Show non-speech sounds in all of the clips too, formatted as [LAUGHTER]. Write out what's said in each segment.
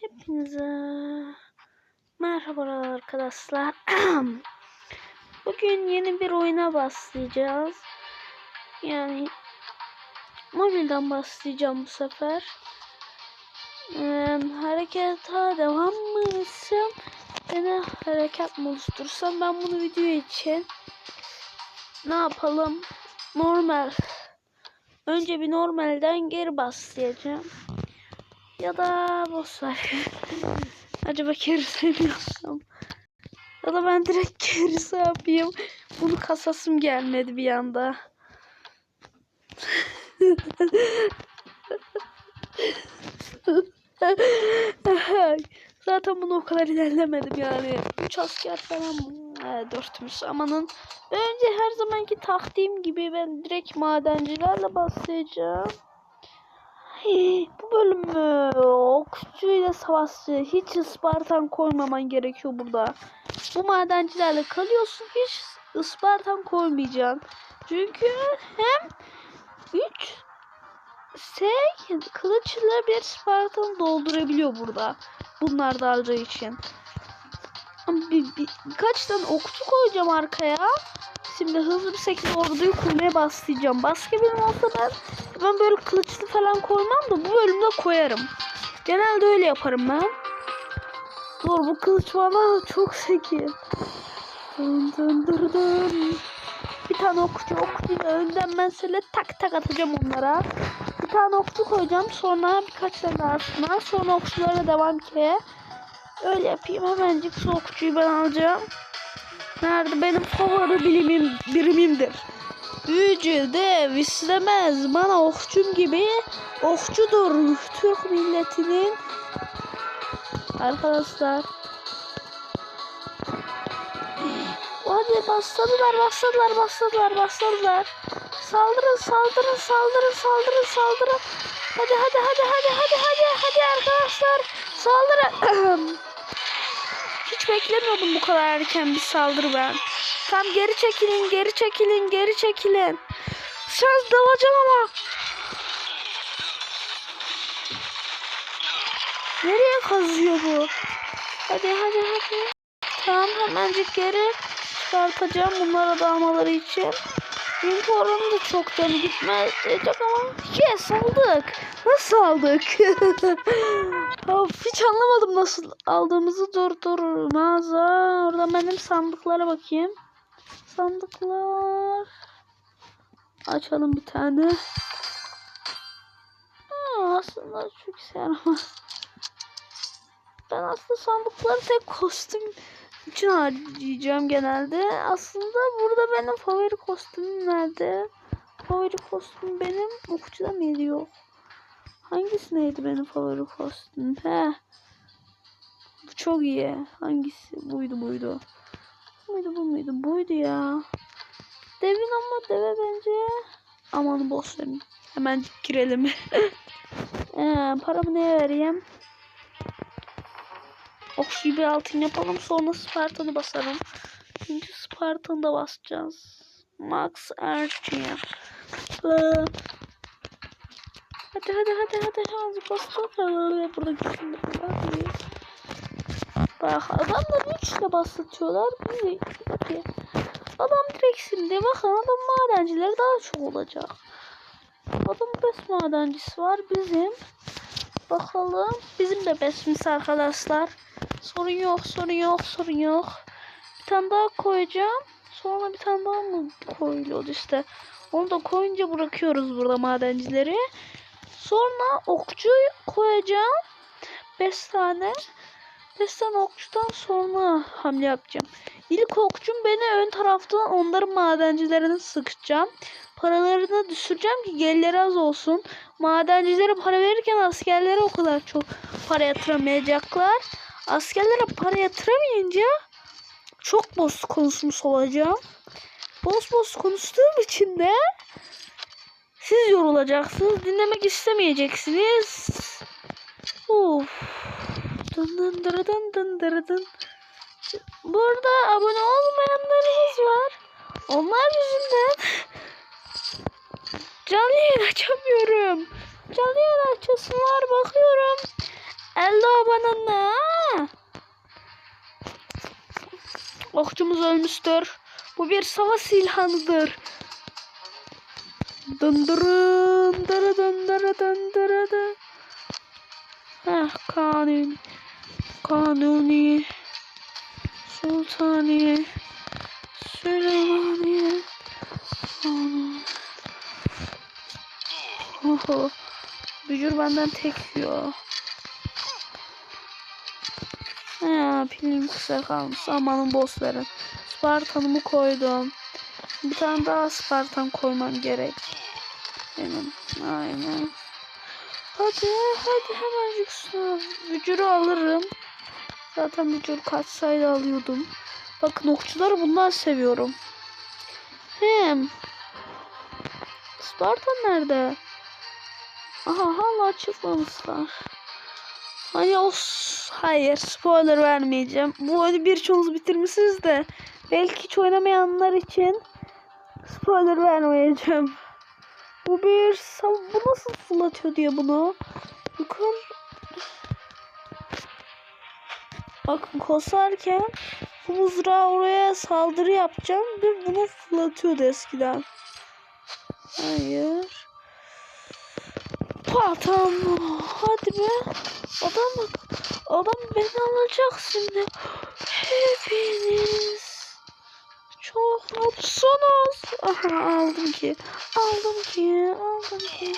Hepinize merhabalar arkadaşlar. [CLEARS THROAT] Bugün yeni bir oyuna başlayacağız. Yani mobilden başlayacağım bu sefer. Ee, harekete devam mı etsem? Beni hareket mi ben bunu video için ne yapalım? Normal. Önce bir normalden geri başlayacağım. Ya da boş ver. Acaba kerisi mi yapsam? Ya da ben direkt kerisi yapayım. Bunu kasasım gelmedi bir anda. Zaten bunu o kadar ilerlemedim yani. 3 asker falan e, dörtmüş amanın. Önce her zamanki taktiğim gibi ben direkt madencilerle başlayacağım. [GASPS] Bu bölümü okçuyla savaşçı hiç Ispartan koymaman gerekiyor burada. Bu madencilerle kalıyorsun hiç Ispartan koymayacaksın. Çünkü hem 3 şey kılıçla bir Spartan doldurabiliyor burada. Bunlar da harcı için. Bir, bir, birkaç tane okçu koyacağım arkaya. Şimdi hızlı bir şekilde orduyu kurmaya başlayacağım. Başka benim olsa ben, ben böyle kılıçlı falan koymam da bu bölümde koyarım. Genelde öyle yaparım ben. Dur bu kılıç bana çok dın. Bir tane okçu okçu önden mesela tak tak atacağım onlara. Bir tane okçu koyacağım sonra birkaç tane arasına sonra okçulara devam ki. Öyle yapayım hemencik şu okçuyu ben alacağım. Nerede benim favori bilimim birimimdir. Büyücü dev istemez bana okçum gibi okçudur Türk milletinin arkadaşlar. Hadi başladılar başladılar başladılar başladılar. Saldırın saldırın saldırın saldırın saldırın. Hadi hadi hadi hadi hadi hadi hadi arkadaşlar saldırın. [CLEARS THROAT] Beklemiyordum bu kadar erken bir saldırı ben. Tam geri çekilin, geri çekilin, geri çekilin. Sen dalacağım ama. Nereye kazıyor bu? Hadi hadi hadi. Tamam hemencik geri çıkartacağım bunlara dalmaları için. Oranın da çok canı gitmeyecek ama yes aldık. Nasıl aldık? [LAUGHS] of, hiç anlamadım nasıl aldığımızı. Dur dur mağaza. Oradan benim sandıklara bakayım. Sandıklar. Açalım bir tane. Ha, aslında çok şey yaramaz. Ben aslında sandıkları tek kostüm için harcayacağım genelde. Aslında burada benim favori kostümüm nerede? Favori kostüm benim okçuda mıydı yok? Hangisi neydi benim favori kostüm? He. Bu çok iyi. Hangisi? Buydu buydu. Bu muydu bu muydu? Buydu ya. Devin ama deve bence. Aman boş verin. Hemen girelim. [LAUGHS] ee, paramı neye vereyim? Okşuyu bir altın yapalım sonra Spartan'ı basarım. Çünkü Spartan'da basacağız. Max Archie. Ee, Hadi hadi hadi hadi azıcık bastıralım. Burada gitsin. Bak adamlar üçle bastırıyorlar. Bizi hadi. Adam direkt şimdi bakın adam madencileri daha çok olacak. Adam bes madencisi var bizim. Bakalım. Bizim de besimiz arkadaşlar. Sorun yok sorun yok sorun yok. Bir tane daha koyacağım. Sonra bir tane daha mı koyuluyordu işte. Onu da koyunca bırakıyoruz burada madencileri. Sonra okçuyu koyacağım. 5 tane. 5 tane okçudan sonra hamle yapacağım. İlk okçum beni ön taraftan onların madencilerini sıkacağım. Paralarını düşüreceğim ki gelirleri az olsun. Madencilere para verirken askerlere o kadar çok para yatıramayacaklar. Askerlere para yatıramayınca çok boz konuşmuş olacağım. Boz boz konuştuğum için de siz yorulacaksınız. Dinlemek istemeyeceksiniz. Of. Dın dın dın dın dın dın dın. Burada abone olmayanlarımız var. Onlar yüzünden canlı yayın açamıyorum. Canlı yayın açasım var bakıyorum. Hello banana. Okçumuz ölmüştür. Bu bir savaş ilhanıdır. Dındırın dırı dındırı dındırı dı. Heh kanuni. Kanuni. Sultaniye. Süleymaniye. Kanuni. Oho. Bücür benden tek yiyor. Ha, pilim kısa kalmış. Amanın bossların. Spartanımı koydum. Bir tane daha Spartan koymam gerek. Benim. Aynen. Hadi hadi hemencik sınav. Bücürü alırım. Zaten bücür kaçsaydı alıyordum. Bakın okçuları bundan seviyorum. Hem. Spartan nerede? Aha hala çıkmamışlar. Hani o hayır spoiler vermeyeceğim. Bu oyunu birçoğunuz bitirmişsiniz de belki hiç oynamayanlar için spoiler vermeyeceğim. Bu bir bu nasıl fırlatıyor diye bunu. Yukarı Bakın kosarken bu mızrağı oraya saldırı yapacağım ve bunu fırlatıyordu eskiden. Hayır. Patam. Hadi be. Adam. Adam beni alacak şimdi. Hepiniz çok mutlusunuz. Aha aldım ki. Aldım ki. Aldım ki.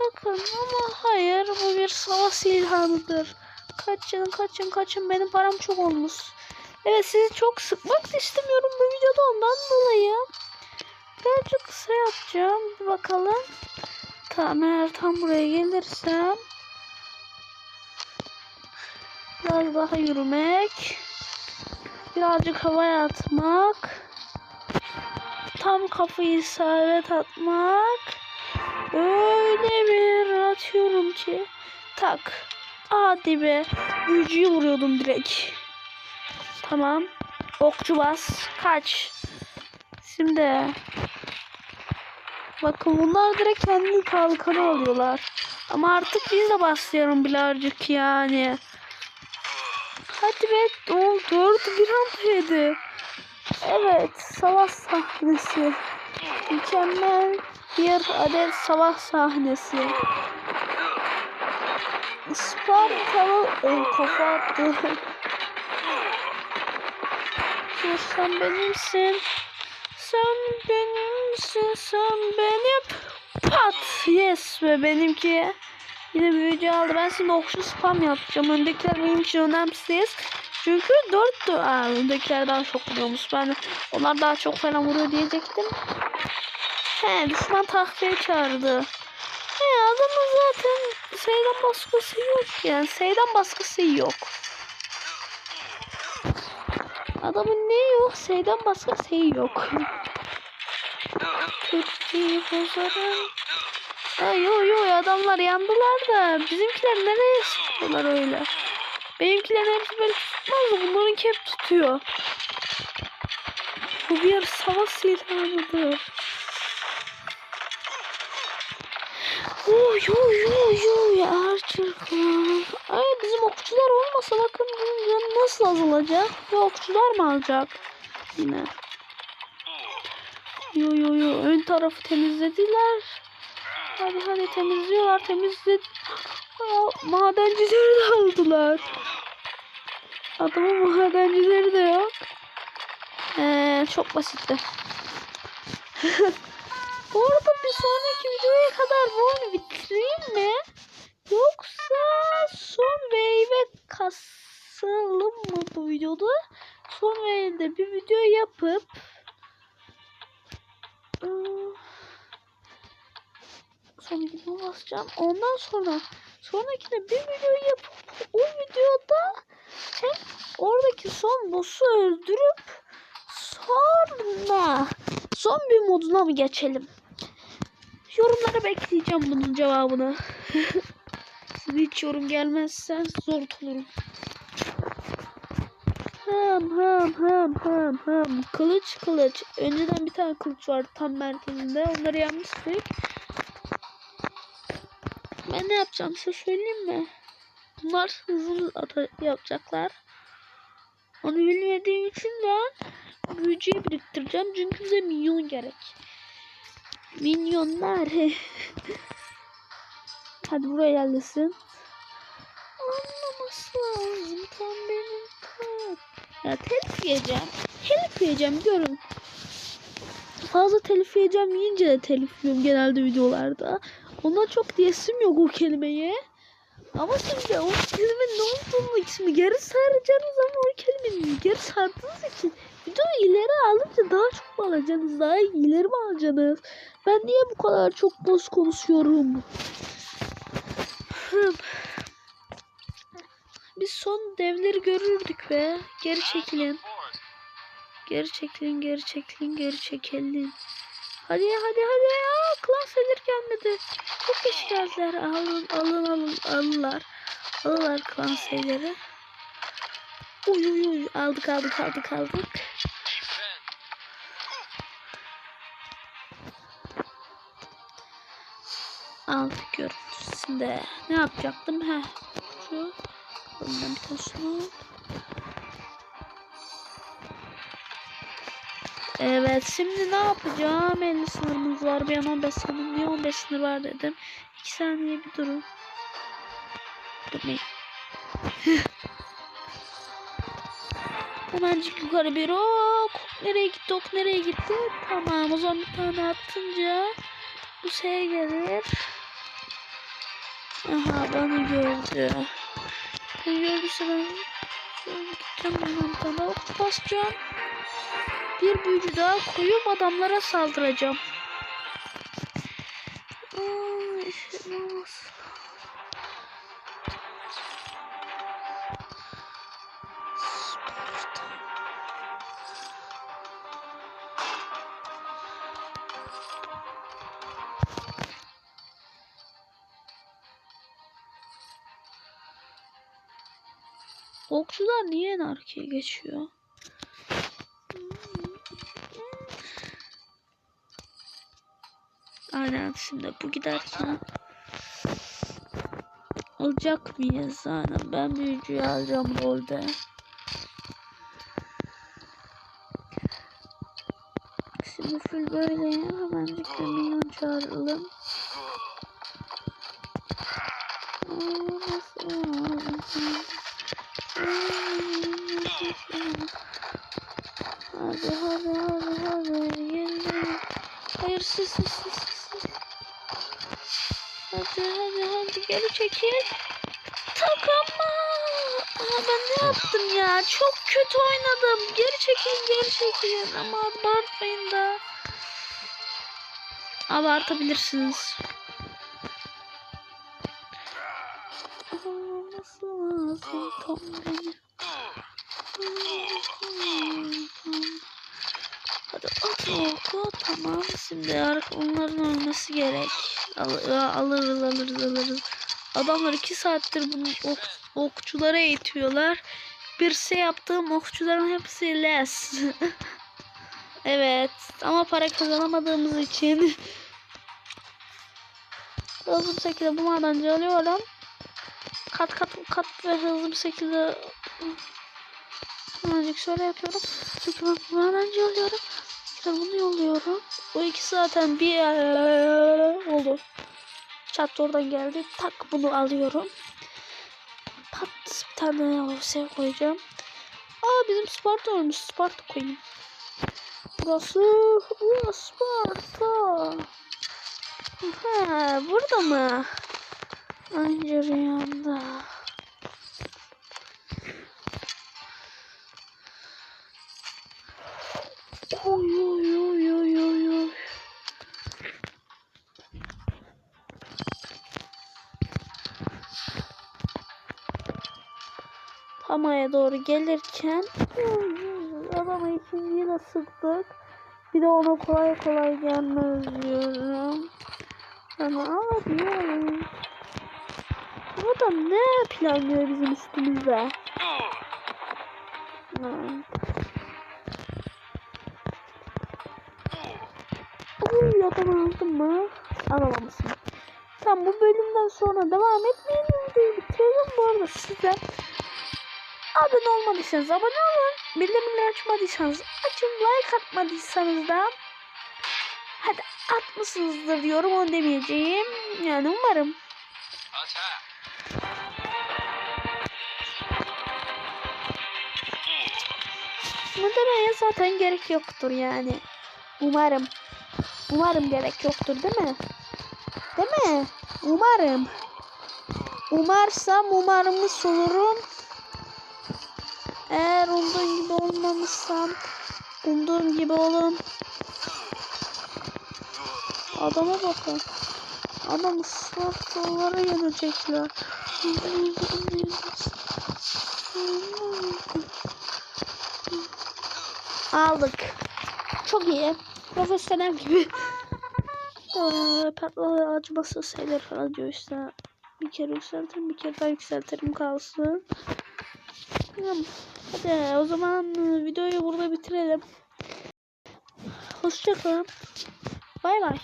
Bakın ama hayır bu bir savaş ilhamıdır. Kaçın kaçın kaçın benim param çok olmuş. Evet sizi çok sıkmak istemiyorum bu videoda ondan dolayı. Birazcık kısa yapacağım. Bir bakalım. Tamam eğer tam buraya gelirsem biraz daha yürümek birazcık havaya atmak tam kafayı isabet atmak öyle bir atıyorum ki tak hadi be büyücüyü vuruyordum direkt. Tamam okçu bas kaç. Şimdi Bakın bunlar direkt kendi kalkanı alıyorlar. Ama artık biz de başlayalım birazcık yani. Hadi be o dört bir anda yedi. Evet savaş sahnesi. Mükemmel bir adet savaş sahnesi. Spartalı o kafa attı. Sen benimsin. Sen benimsin, sen benim. Pat! Yes ve benimki. Yine büyücü aldı. Ben şimdi okşu spam yapacağım. Öndekiler benim için önemsiz. Çünkü dörttü. Aa, öndekiler daha çok vuruyormuş. Ben onlar daha çok falan vuruyor diyecektim. He düşman takviye çağırdı. He adamın zaten Seydan baskısı yok yani. Seydan baskısı yok. Adamın ne yok? Seydan başka şey yok. Türkçeyi bozarım. Ha, yo yo adamlar yandılar da bizimkiler nereye sıkıyorlar öyle? Benimkilerin hepsi böyle tutmaz da hep tutuyor. Bu bir savaş ilanıdır. Oy oy oy oy Archer'lar. Ay bizim okçular olmasa bakın nasıl azalacak? Ve okçular mı alacak? Yine. Yo yo yo ön tarafı temizlediler. Hadi hadi temizliyorlar temizledi. Ya, madencileri de aldılar. Adamın madencileri de yok. Ee, çok basitti. [LAUGHS] Bu arada bir sonraki videoya kadar bu oyunu bitireyim mi? Yoksa son wave'e kasılım mı bu videoda? Son wave'de bir video yapıp son videomu basacağım. Ondan sonra sonrakine bir video yapıp o videoda hem oradaki son boss'u öldürüp sonra son bir moduna mı geçelim? Yorumlara bekleyeceğim bunun cevabını. [LAUGHS] Hiç yorum gelmezse zor olurum. Ham ham ham ham ham. Kılıç kılıç. Önceden bir tane kılıç vardı tam merkezinde. Onları yenmiştik. Ben ne yapacağım size söyleyeyim mi? Bunlar hızlı ata yapacaklar. Onu bilmediğim için de büyücüyü biriktireceğim. Çünkü bize minyon gerek. Minyonlar. [LAUGHS] Hadi buraya yerlesin. Anlaması lazım. Tam benim. Ya telif yiyeceğim. Telif yiyeceğim görün. Fazla telif yiyeceğim yiyince de telif yiyorum genelde videolarda. Ondan çok diyesim yok o kelimeye. Ama şimdi o kelimenin ne olduğunu ismi geri saracaksınız ama o kelimenin geri sardığınız için videoyu ileri alınca daha çok mu alacaksınız? Daha ileri mi alacaksınız? Ben niye bu kadar çok boz konuşuyorum? Biz son devleri görürdük be. Geri çekilin. Geri çekilin, geri çekilin, geri çekilin. Hadi hadi hadi ya. Klas gelir gelmedi. Çok geç geldiler. Alın alın alın alırlar. Alırlar klan şeyleri. Uy uy uy. Aldık aldık aldık aldık. Aldık görüntüsünde. Ne yapacaktım? He. Şu. Bundan bir taşını. Evet şimdi ne yapacağım? 50 sınırımız var. An 15 sınır. Niye 15 sınır var dedim. 2 saniye bir durun. Durmayın. [LAUGHS] Hemencik yukarı bir ok. Nereye gitti ok nereye gitti? Tamam o zaman bir tane attınca bu şeye gelir. Aha bana gördü. Gördüyse ben gideceğim tane ok basacağım. Bir büyücü daha koyup adamlara saldıracağım. Aa, işte olmaz. Okçular niye en arkaya geçiyor? Aynen şimdi bu giderken alacak mıyız? Aynen ben büyücüyü alacağım rolde. Şimdi full böyle hemencik bir minyon çağıralım. Aa, nasıl? Hadi hadi hadi hadi gelin. Hayır siz siz siz siz. Hadi hadi hadi geri çekil. Tak ama. Aa, ben ne yaptım ya? Çok kötü oynadım. Geri çekilin geri çekilin. Ama abartmayın da. Abartabilirsiniz. Lazım tam oku. Tamam. Şimdi ar- onların ölmesi gerek. Al alırız alırız alırız. Adamlar iki saattir bunu ok okçulara eğitiyorlar. Bir şey yaptığım okçuların hepsi les. [LAUGHS] evet. Ama para kazanamadığımız için. [LAUGHS] Hızlı bir şekilde bu madencı alıyorum. Kat kat kat ve hızlı bir şekilde Hemencik şöyle yapıyorum. Çünkü ben madenci alıyorum. İşte bunu yolluyorum. Bu ikisi zaten bir oldu. Çat oradan geldi. Tak bunu alıyorum. Pat bir tane şey koyacağım. Aa bizim Sparta olmuş. Sparta koyayım. Burası, burası Sparta. Ha, burada mı? Anca rüyamda. Oy oy oy oy oy oy. Hamaya doğru gelirken adama ikinciyi sıktık. Bir de ona kolay kolay gelmez diyorum. Ama Bu adam ne planlıyor bizim üstümüzde? Uy adam aldın mı? Alamamışsın. Tamam bu bölümden sonra devam etmeyelim. Videoyu bitirelim bu arada. da size abone olmadıysanız abone olun. Bildirimleri açmadıysanız açın. Like atmadıysanız da hadi atmışsınızdır diyorum onu demeyeceğim. Yani umarım. Attack! Muhtemelen zaten gerek yoktur yani. Umarım. Umarım gerek yoktur değil mi? Değil mi? Umarım. Umarsam umarımız olurum. Eğer umduğum gibi olmamışsam umduğum gibi olun. Adama bakın. Adam ıslak yollara yönecekler. Aldık. Çok iyi. Profesyonel gibi. [LAUGHS] Patlalı acıması sayılır falan diyor işte. Bir kere yükseltirim, bir kere daha yükseltirim kalsın. Hadi o zaman videoyu burada bitirelim. Hoşçakalın. Bay bay.